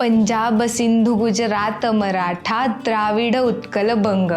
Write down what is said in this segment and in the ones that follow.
पंजाब सिंधू गुजरात मराठा द्राविड उत्कल बंग.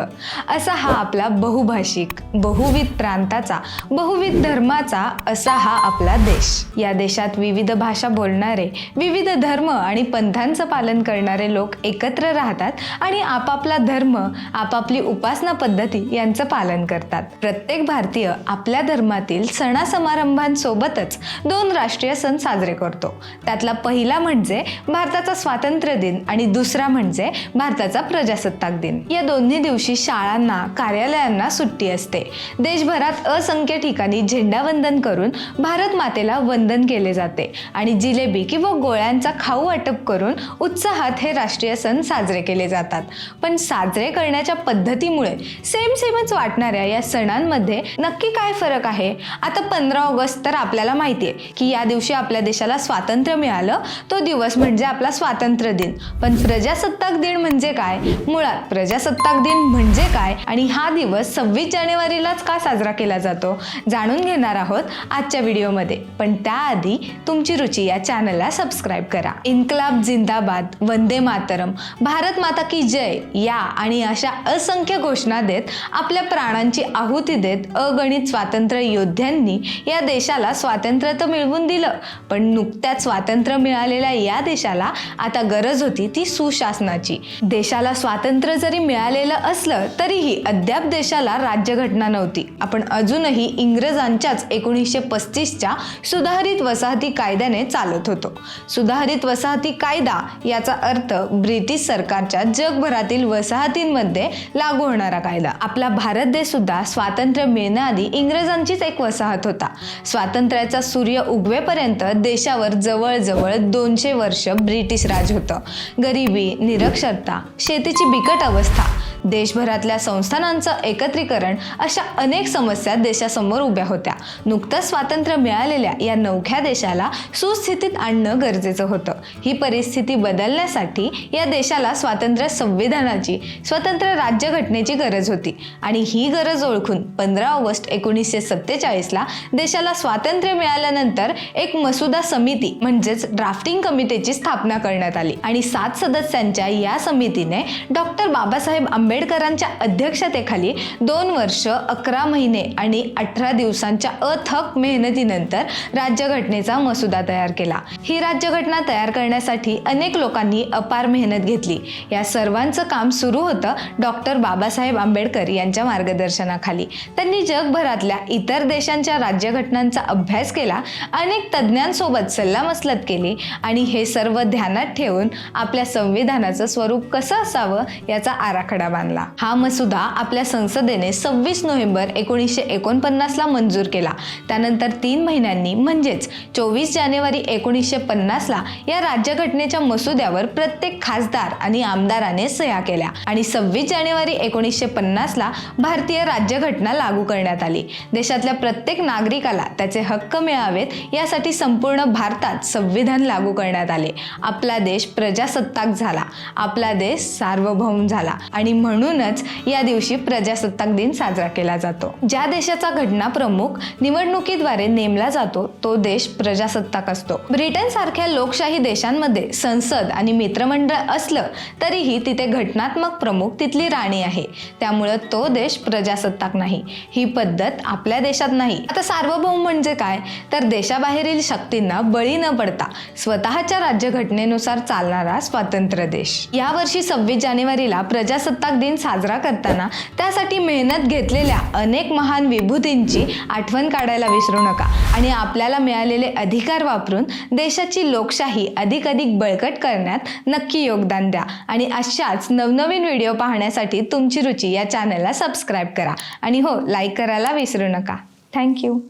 असा हा आपला बहुभाषिक बहुविध प्रांताचा बहुविध धर्माचा असा हा आपला देश. या देशात विविध भाषा बोलणारे विविध धर्म आणि पंथांचं पालन करणारे लोक एकत्र राहतात आणि आपापला धर्म आपापली उपासना पद्धती यांचं पालन करतात. प्रत्येक भारतीय आपल्या धर्मातील सणासमारंभांसोबतच दोन राष्ट्रीय सण साजरे करतो. त्यातला पहिला म्हणजे भारताचा स्वातंत्र्य दिन आणि दुसरा म्हणजे भारताचा प्रजासत्ताक दिन. या दोन्ही दिवशी शाळांना कार्यालयांना सुट्टी असते. देशभरात असंख्य ठिकाणी झेंडावंदन करून भारत मातेला वंदन केले जाते आणि जिलेबी किंवा गोळ्यांचा खाऊ वाटप करून उत्साहात हे राष्ट्रीय सण साजरे केले जातात. पण साजरे करण्याच्या पद्धतीमुळे सेम सेमच वाटणाऱ्या या सणांमध्ये नक्की काय फरक आहे? आता पंधरा ऑगस्ट तर आपल्याला माहिती आहे की या दिवशी आपल्या देशाला स्वातंत्र्य मिळालं. तो दिवस म्हणजे आपला स्वातंत्र्य स्वातंत्र्य दिन. पण प्रजासत्ताक दिन म्हणजे काय? मुळात प्रजासत्ताक दिन म्हणजे काय? आणि हा दिवस सव्वीस जानेवारीलाच का साजरा केला जातो? जाणून घेणार आहोत आजच्या व्हिडिओमध्ये. पण त्याआधी तुमची रुची या चॅनलला सबस्क्राईब करा. इन्कलाब जिंदाबाद वंदे मातरम. भारत माता की जय या आणि अशा असंख्य घोषणा देत आपल्या प्राणांची आहुती देत अगणित स्वातंत्र्य योद्ध्यांनी या देशाला स्वातंत्र्य तर मिळवून दिलं. पण नुकत्याच स्वातंत्र्य मिळालेल्या या देशाला आता गरज होती ती सुशासनाची. देशाला स्वातंत्र्य जरी मिळालेलं असलं तरीही अद्याप देशाला राज्यघटना नव्हती. आपण अजूनही इंग्रजांच्याच एकोणीसशे पस्तीसच्या सुधारित वसाहती कायद्याने चालत होतो. सुधारित वसाहती कायदा याचा अर्थ ब्रिटिश सरकारच्या जगभरातील वसाहतींमध्ये लागू होणारा कायदा. आपला भारत देश सुद्धा स्वातंत्र्य मिळण्याआधी इंग्रजांचीच एक वसाहत होता. स्वातंत्र्याचा सूर्य उगवेपर्यंत देशावर जवळजवळ दोनशे वर्ष ब्रिटिश राज होतं. गरिबी निरक्षरता शेतीची बिकट अवस्था. देशभरातल्या संस्थानांचं एकत्रीकरण अशा अनेक समस्या देशासमोर उभ्या होत्या. नुकतंच स्वातंत्र्य मिळालेल्या या नवख्या देशाला सुस्थितीत आणणं गरजेचं होतं. ही परिस्थिती बदलण्यासाठी या देशाला स्वातंत्र्य संविधानाची स्वतंत्र राज्यघटनेची गरज होती. आणि ही गरज ओळखून पंधरा ऑगस्ट एकोणीसशे सत्तेचाळीसला देशाला स्वातंत्र्य मिळाल्यानंतर एक मसुदा समिती म्हणजेच ड्राफ्टिंग कमिटीची स्थापना करण्यात आली. आणि सात सदस्यांच्या या समितीने डॉक्टर बाबासाहेब आंबेडकरांच्या अध्यक्षतेखाली दोन वर्ष अकरा महिने आणि अठरा दिवसांच्या अथक मेहनतीनंतर राज्यघटनेचा मसुदा तयार केला. ही राज्यघटना तयार करण्यासाठी अनेक लोकांनी अपार मेहनत घेतली. या सर्वांचं काम सुरू होतं डॉक्टर बाबासाहेब आंबेडकर यांच्या मार्गदर्शनाखाली. त्यांनी जगभरातल्या इतर देशांच्या राज्यघटनांचा अभ्यास केला अनेक तज्ज्ञांसोबत सल्लामसलत केली आणि हे सर्व ध्यानात ठेवून आपल्या संविधानाचं स्वरूप कसं असावं याचा आराखडा बांधला. हा मसुदा आपल्या संसदेने सव्वीस नोव्हेंबर एकोणीसशे एकोणपन्नासला मंजूर केला. त्यानंतर तीन महिन्यांनी म्हणजेच चोवीस जानेवारी एकोणीसशे पन्नासला या राज्यघटनेच्या मसुद्यावर प्रत्येक खासदार आणि आमदाराने सह्या केल्या आणि सव्वीस जानेवारी एकोणीसशे पन्नासला भारतीय राज्यघटना लागू करण्यात आली. देशातल्या प्रत्येक नागरिकाला त्याचे हक्क मिळावेत यासाठी संपूर्ण भारतात संविधान लागू करण्यात आले. आपला देश प्रजासत्ताक झाला. आपला देश सार्वभौम झाला आणि म्हणूनच या दिवशी प्रजासत्ताक दिन साजरा केला जातो. ज्या देशाचा घटना प्रमुख निवडणुकीद्वारे नेमला जातो तो देश प्रजासत्ताक असतो. ब्रिटन सारख्या लोकशाही देशांमध्ये संसद आणि मित्रमंडळ असलं तरीही तिथे घटनात्मक प्रमुख तिथली राणी आहे. त्यामुळं तो देश प्रजासत्ताक नाही. ही पद्धत आपल्या देशात नाही. आता सार्वभौम म्हणजे काय? तर देशाबाहेरील शक्तींना बळी न पडता स्वतःच्या राज्यघटनेनुसार चालणारा स्वातंत्र्य देश. यावर्षी सव्वीस जानेवारीला प्रजासत्ताक दिन साजरा करताना त्यासाठी मेहनत घेतलेल्या अनेक महान विभूतींची आठवण काढायला विसरू नका. आणि आपल्याला मिळालेले अधिकार वापरून देशाची लोकशाही अधिक अधिक बळकट करण्यात नक्की योगदान द्या. आणि अशाच नवनवीन व्हिडिओ पाहण्यासाठी तुमची रुची या चॅनलला सबस्क्राईब करा. आणि हो लाईक करायला विसरू नका. थँक्यू